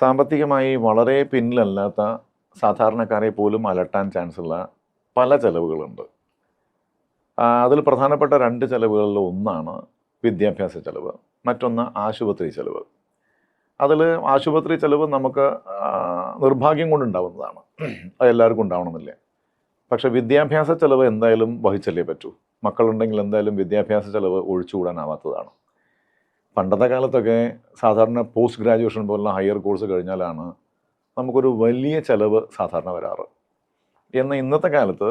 സാമ്പത്തികമായി വളരെ പിന്നിലല്ലാത്ത സാധാരണക്കാരെ പോലും അലട്ടാൻ ചാൻസ് ഉള്ള പല ചെലവുകളുണ്ട്. അതിൽ പ്രധാനപ്പെട്ട രണ്ട് ചെലവുകളിൽ ഒന്നാണ് വിദ്യാഭ്യാസ ചെലവ് മറ്റൊന്ന് ആശുപത്രി ചെലവ്. അതിൽ ആശുപത്രി ചെലവ് നമുക്ക് നിർഭാഗ്യം കൊണ്ടുണ്ടാവുന്നതാണ്. അത് എല്ലാവർക്കും ഉണ്ടാവണമെന്നില്ല. പക്ഷെ വിദ്യാഭ്യാസ ചെലവ് എന്തായാലും വഹിച്ചല്ലേ പറ്റൂ. മക്കളുണ്ടെങ്കിൽ എന്തായാലും വിദ്യാഭ്യാസ ചെലവ് ഒഴിച്ചുകൂടാനാവാത്തതാണ്. പണ്ടത്തെ കാലത്തൊക്കെ സാധാരണ പോസ്റ്റ് ഗ്രാജുവേഷൻ പോലുള്ള ഹയർ കോഴ്സ് കഴിഞ്ഞാലാണ് നമുക്കൊരു വലിയ ചിലവ് സാധാരണ വരാറ്. എന്നാൽ ഇന്നത്തെ കാലത്ത്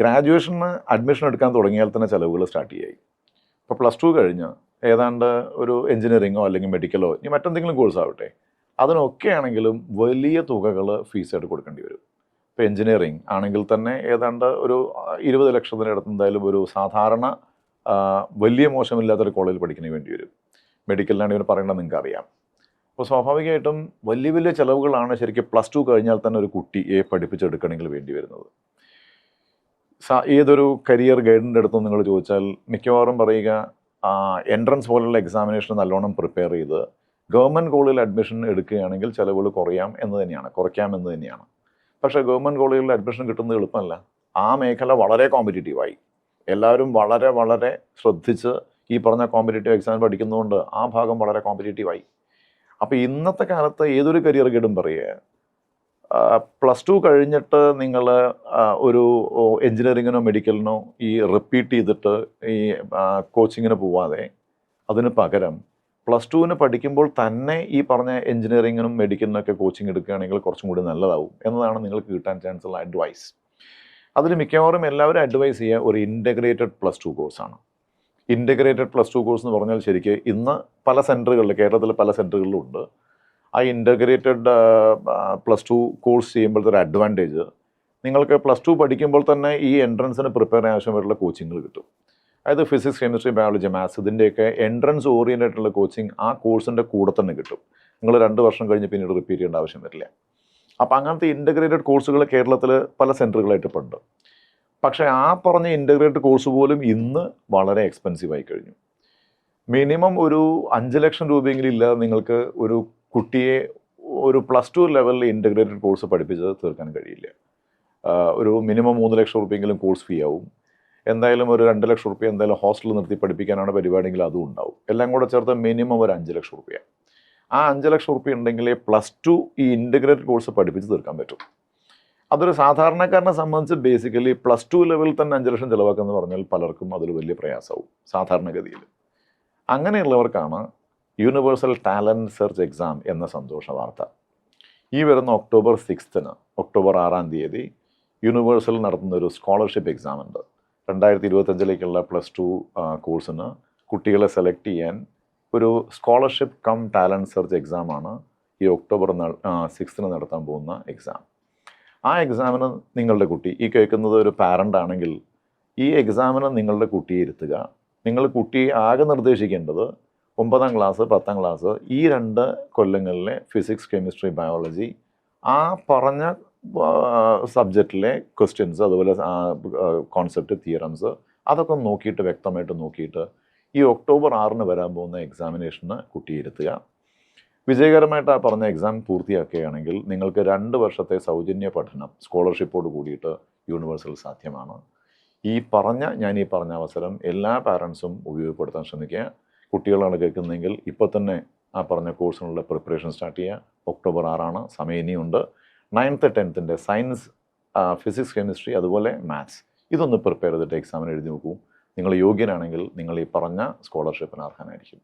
ഗ്രാജുവേഷന് അഡ്മിഷൻ എടുക്കാൻ തുടങ്ങിയാൽ തന്നെ ചിലവുകൾ സ്റ്റാർട്ട് ചെയ്യായി. ഇപ്പോൾ പ്ലസ് ടു കഴിഞ്ഞ് ഏതാണ്ട് ഒരു എഞ്ചിനീയറിങ്ങോ അല്ലെങ്കിൽ മെഡിക്കലോ ഇനി മറ്റെന്തെങ്കിലും കോഴ്സ് ആവട്ടെ. അതിനൊക്കെ ആണെങ്കിലും വലിയ തുകകൾ ഫീസായിട്ട് കൊടുക്കേണ്ടി വരും. ഇപ്പോൾ എഞ്ചിനീയറിങ് ആണെങ്കിൽ തന്നെ ഏതാണ്ട് ഒരു ഇരുപത് ലക്ഷത്തിനടുത്ത് എന്തായാലും ഒരു സാധാരണ വലിയ മോശമില്ലാത്തൊരു കോളേജിൽ പഠിക്കുന്നതിന് വേണ്ടി വരും. മെഡിക്കലിനാണ് ഇവർ പറയേണ്ടത് നിങ്ങൾക്ക് അറിയാം അപ്പോൾ സ്വാഭാവികമായിട്ടും വലിയ വലിയ ചിലവുകളാണ് ശരിക്കും പ്ലസ് ടു കഴിഞ്ഞാൽ തന്നെ ഒരു കുട്ടിയെ പഠിപ്പിച്ചെടുക്കണമെങ്കിൽ വേണ്ടി വരുന്നത്. ഏതൊരു കരിയർ ഗൈഡിന്റെ അടുത്തും നിങ്ങൾ ചോദിച്ചാൽ മിക്കവാറും പറയുക എൻട്രൻസ് പോലുള്ള എക്സാമിനേഷൻ നല്ലോണം പ്രിപ്പയർ ചെയ്ത് ഗവൺമെന്റ് കോളേജിൽ അഡ്മിഷൻ എടുക്കുകയാണെങ്കിൽ ചിലവുകൾ കുറയാം എന്ന് തന്നെയാണ് കുറയ്ക്കാം എന്ന് തന്നെയാണ്. പക്ഷേ ഗവൺമെന്റ് കോളേജിൽ അഡ്മിഷൻ കിട്ടുന്നത് എളുപ്പമല്ല. ആ മേഖല വളരെ കോമ്പറ്റീറ്റീവായി എല്ലാവരും വളരെ വളരെ ശ്രദ്ധിച്ച് ഈ പറഞ്ഞ കോമ്പറ്റേറ്റീവ് എക്സാം പഠിക്കുന്നതുകൊണ്ട് ആ ഭാഗം വളരെ കോമ്പറ്റേറ്റീവായി അപ്പോൾ ഇന്നത്തെ കാലത്ത് ഏതൊരു കരിയർ ഗൈഡും പറയുക പ്ലസ് ടു കഴിഞ്ഞിട്ട് നിങ്ങൾ ഒരു എഞ്ചിനീയറിങ്ങിനോ മെഡിക്കലിനോ ഈ റിപ്പീറ്റ് ചെയ്തിട്ട് ഈ കോച്ചിങ്ങിന് പോവാതെ അതിന് പകരം പ്ലസ് ടുവിന് പഠിക്കുമ്പോൾ തന്നെ ഈ പറഞ്ഞ എഞ്ചിനീയറിങ്ങിനും മെഡിക്കലിനൊക്കെ കോച്ചിങ് എടുക്കുകയാണെങ്കിൽ കുറച്ചും കൂടി നല്ലതാവും എന്നതാണ് നിങ്ങൾക്ക് കിട്ടാൻ ചാൻസ് ഉള്ള അഡ്വൈസ് അതിൽ മിക്കവാറും എല്ലാവരും അഡ്വൈസ് ചെയ്യുക ഒരു ഇന്റഗ്രേറ്റഡ് പ്ലസ് ടു കോഴ്സാണ് ഇന്റഗ്രേറ്റഡ് പ്ലസ് ടു കോഴ്സ് എന്ന് പറഞ്ഞാൽ ശരിക്ക് ഇന്ന് പല സെന്ററുകളിൽ കേരളത്തിലെ പല സെന്ററുകളിലും ഉണ്ട്. ആ ഇന്റഗ്രേറ്റഡ് പ്ലസ് ടു കോഴ്സ് ചെയ്യുമ്പോഴത്തെ ഒരു അഡ്വാന്റേജ് നിങ്ങൾക്ക് പ്ലസ് ടു പഠിക്കുമ്പോൾ തന്നെ ഈ എൻട്രൻസിന് പ്രിപ്പയർ ചെയ്യാൻ ആവശ്യമായിട്ടുള്ള കോച്ചിങ്ങുകൾ കിട്ടും. അതായത് ഫിസിക്സ് കെമിസ്ട്രി ബയോളജി മാത്സ് ഇതിന്റെയൊക്കെ എൻട്രൻസ് ഓറിയന്റഡ് ആയിട്ടുള്ള കോച്ചിങ് ആ കോഴ്സിന്റെ കൂടെ തന്നെ കിട്ടും. നിങ്ങൾ രണ്ട് വർഷം കഴിഞ്ഞ് പിന്നീട് റിപ്പീറ്റ് ചെയ്യേണ്ട ആവശ്യം വരില്ല. അപ്പോൾ അങ്ങനത്തെ ഇന്റഗ്രേറ്റഡ് കോഴ്സുകൾ കേരളത്തിൽ പല സെന്ററുകളായിട്ട് ഇപ്പോൾ ഉണ്ട്. പക്ഷേ ആ പറഞ്ഞ ഇന്റഗ്രേറ്റഡ് കോഴ്സ് പോലും ഇന്ന് വളരെ എക്സ്പെൻസീവ് ആയി കഴിഞ്ഞു. മിനിമം ഒരു അഞ്ച് ലക്ഷം രൂപയെങ്കിലും ഇല്ലാതെ നിങ്ങൾക്ക് ഒരു കുട്ടിയെ ഒരു പ്ലസ് ടു ലെവലിൽ ഇന്റഗ്രേറ്റഡ് കോഴ്സ് പഠിപ്പിച്ച് തീർക്കാൻ കഴിയില്ല. ഒരു മിനിമം മൂന്ന് ലക്ഷം റുപ്യെങ്കിലും കോഴ്സ് ഫീ ആവും. എന്തായാലും ഒരു രണ്ട് ലക്ഷം റുപ്യ എന്തായാലും ഹോസ്റ്റലിൽ നിർത്തി പഠിപ്പിക്കാനാണ് പരിപാടിയെങ്കിൽ അതും ഉണ്ടാവും. എല്ലാം കൂടെ ചേർത്ത് മിനിമം ഒരു അഞ്ച് ലക്ഷം റുപ്യ ആ അഞ്ച് ലക്ഷം റുപ്യ ഉണ്ടെങ്കിൽ പ്ലസ് ടു ഈ ഇന്റഗ്രേറ്റഡ് കോഴ്സ് പഠിപ്പിച്ച് തീർക്കാൻ പറ്റും. അതൊരു സാധാരണക്കാരനെ സംബന്ധിച്ച് ബേസിക്കലി പ്ലസ് ടു ലെവലിൽ തന്നെ അഞ്ച് ലക്ഷം ചിലവാക്കുക പറഞ്ഞാൽ പലർക്കും അതൊരു വലിയ പ്രയാസവും സാധാരണഗതിയിൽ. അങ്ങനെയുള്ളവർക്കാണ് യൂണിവേഴ്സൽ ടാലന്റ് സെർച്ച് എക്സാം എന്ന സന്തോഷ വാർത്ത. ഈ വരുന്ന ഒക്ടോബർ സിക്സ്ത്തിന് ഒക്ടോബർ ആറാം തീയതി യൂണിവേഴ്സൽ നടത്തുന്ന ഒരു സ്കോളർഷിപ്പ് എക്സാം ഉണ്ട്. രണ്ടായിരത്തി ഇരുപത്തഞ്ചിലേക്കുള്ള പ്ലസ് ടു കോഴ്സിന് കുട്ടികളെ സെലക്ട് ചെയ്യാൻ ഒരു സ്കോളർഷിപ്പ് കം ടാലന്റ് സെർച്ച് എക്സാമാണ് ഈ ഒക്ടോബർ സിക്സ്തിന് നടത്താൻ പോകുന്ന എക്സാം ആ എക്സാമിന് നിങ്ങളുടെ കുട്ടി. ഈ കേൾക്കുന്നത് ഒരു പാരന്റ് ആണെങ്കിൽ ഈ എക്സാമിന് നിങ്ങളുടെ കുട്ടിയെ ഇരുത്തുക. നിങ്ങൾ കുട്ടിയെ ആകെ നിർദ്ദേശിക്കേണ്ടത് ഒമ്പതാം ക്ലാസ് പത്താം ക്ലാസ് ഈ രണ്ട് കൊല്ലങ്ങളിലെ ഫിസിക്സ് കെമിസ്ട്രി ബയോളജി ആ പറഞ്ഞ സബ്ജക്റ്റിലെ ക്വസ്റ്റ്യൻസ് അതുപോലെ കോൺസെപ്റ്റ് തിയറംസ് അതൊക്കെ നോക്കിയിട്ട് വ്യക്തമായിട്ട് നോക്കിയിട്ട് ഈ ഒക്ടോബർ ആറിന് വരാൻ പോകുന്ന എക്സാമിനേഷന് കുട്ടിയെ ഇരുത്തുക. വിജയകരമായിട്ട് ആ പറഞ്ഞ എക്സാം പൂർത്തിയാക്കുകയാണെങ്കിൽ നിങ്ങൾക്ക് രണ്ട് വർഷത്തെ സൗജന്യ പഠനം സ്കോളർഷിപ്പോട് കൂടിയിട്ട് യൂണിവേഴ്സൽ സാധ്യമാണ്. ഈ പറഞ്ഞ ഞാൻ ഈ പറഞ്ഞ അവസരം എല്ലാ പാരൻസും ഉപയോഗപ്പെടുത്താൻ ശ്രമിക്കുക. കുട്ടികളാണ് കേൾക്കുന്നതെങ്കിൽ ഇപ്പോൾ തന്നെ ആ പറഞ്ഞ കോഴ്സിനുള്ള പ്രിപ്പറേഷൻ സ്റ്റാർട്ട് ചെയ്യുക. ഒക്ടോബർ ആറാണ് സമയം ഇനിയുണ്ട്. നയൻത്ത് ടെൻത്തിന്റെ സയൻസ് ഫിസിക്സ് കെമിസ്ട്രി അതുപോലെ മാത്സ് ഇതൊന്ന് പ്രിപ്പയർ ചെയ്തിട്ട് എക്സാമിന് എഴുതി നോക്കൂ. നിങ്ങൾ യോഗ്യനാണെങ്കിൽ നിങ്ങൾ ഈ പറഞ്ഞ സ്കോളർഷിപ്പിന് അർഹനായിരിക്കും.